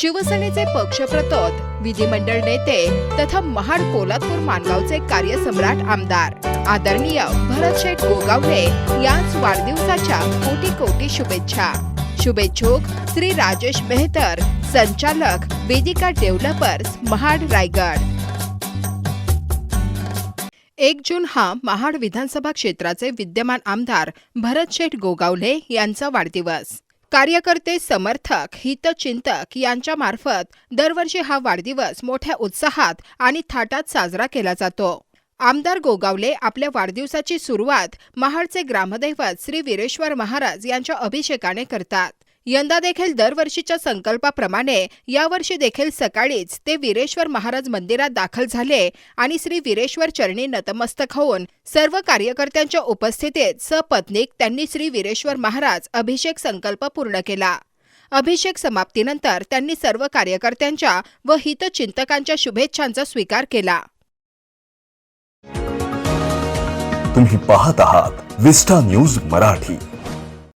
शिवसेनेचे पक्षप्रतोद विधिमंडळ नेते तथा महाड कोल्हापूर मानगावचे कार्यसम्राट आमदार. आदरणीय भरत शेठ गोगावले याच वाढदिवसाच्या कोटी कोटी शुभेच्छा. शुभेच्छुक श्री राजेश मेहतर संचालक वेदिका डेव्हलपर्स महाड रायगड. एक जून हा महाड विधानसभा क्षेत्राचे विद्यमान आमदार भरत शेठ गोगावले यांचा वाढदिवस. कार्यकर्ते समर्थक हितचिंतक यांच्यामार्फत दरवर्षी हा वाढदिवस मोठ्या उत्साहात आणि थाटात साजरा केला जातो. आमदार गोगावले आपल्या वाढदिवसाची सुरुवात महाडचे ग्रामदैवत श्री वीरेश्वर महाराज यांच्या अभिषेकाने करतात. यंदा देखील दरवर्षीच्या संकल्पाप्रमाणे यावर्षी देखील सकाळीच ते वीरेश्वर महाराज मंदिरात दाखल झाले आणि श्री वीरेश्वर चरणी नतमस्तक होऊन सर्व कार्यकर्त्यांच्या उपस्थितीत सपत्नीक त्यांनी श्री वीरेश्वर महाराज अभिषेक संकल्प पूर्ण केला. अभिषेक समाप्तीनंतर त्यांनी सर्व कार्यकर्त्यांच्या व हितचिंतकांच्या शुभेच्छांचा स्वीकार केला. तुम्ही पाहत आहात विस्टा न्यूज मराठी.